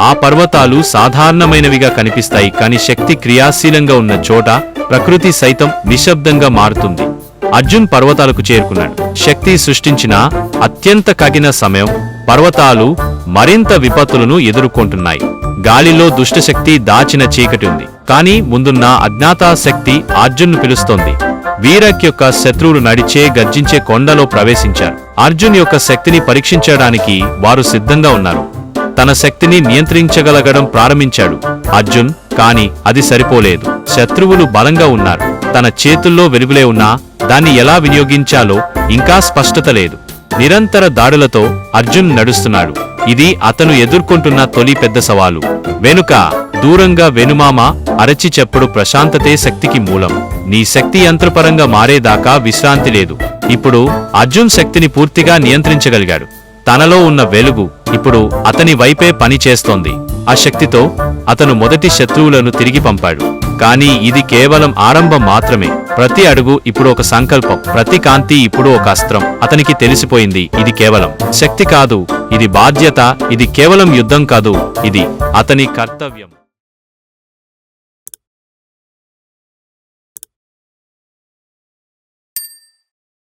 ఆ పర్వతాలు సాధారణమైనవిగా కనిపిస్తాయి కాని శక్తి క్రియాశీలంగా ఉన్న చోట ప్రకృతి సైతం నిశ్శబ్దంగా మారుతుంది. అర్జున్ పర్వతాలకు చేరుకున్నాడు. శక్తి సృష్టించిన అత్యంత కగిన సమయం పర్వతాలు మరింత విపత్తులను ఎదుర్కొంటున్నాయి. గాలిలో దుష్టశక్తి దాచిన చీకటి ఉంది కానీ ముందున్న అజ్ఞాత శక్తి అర్జున్ను పిలుస్తోంది. వీరక్ యొక్క శత్రువులు నడిచే గర్జించే కొండలో ప్రవేశించారు. అర్జున్ యొక్క శక్తిని పరీక్షించడానికి వారు సిద్ధంగా ఉన్నారు. తన శక్తిని నియంత్రించగలగడం ప్రారంభించాడు. అర్జున్ కాని అది సరిపోలేదు. శత్రువులు బలంగా ఉన్నారు. తన చేతుల్లో వెలుగులే ఉన్నా దాన్ని ఎలా వినియోగించాలో ఇంకా స్పష్టత లేదు. నిరంతర దాడులతో అర్జున్ నడుస్తున్నాడు. ఇది అతను ఎదుర్కొంటున్న తొలి పెద్ద సవాలు. వెనుక దూరంగా వెనుమామ అరచి చెప్పుడు ప్రశాంతతే శక్తికి మూలం. నీ శక్తి యంత్రపరంగా మారేదాకా విశ్రాంతి లేదు. ఇప్పుడు అర్జున్ శక్తిని పూర్తిగా నియంత్రించగలిగాడు. తనలో ఉన్న వెలుగు ఇప్పుడు అతని వైపే పని చేస్తోంది. ఆ శక్తితో అతను మొదటి శత్రువులను తిరిగి పంపాడు. కానీ ఇది కేవలం ఆరంభం మాత్రమే. ప్రతి అడుగు ఇప్పుడు ఒక సంకల్పం ప్రతి కాంతి ఇప్పుడు ఒక అస్త్రం. అతనికి తెలిసిపోయింది ఇది కేవలం శక్తి కాదు ఇది బాధ్యత ఇది కేవలం యుద్ధం కాదు ఇది అతని కర్తవ్యం.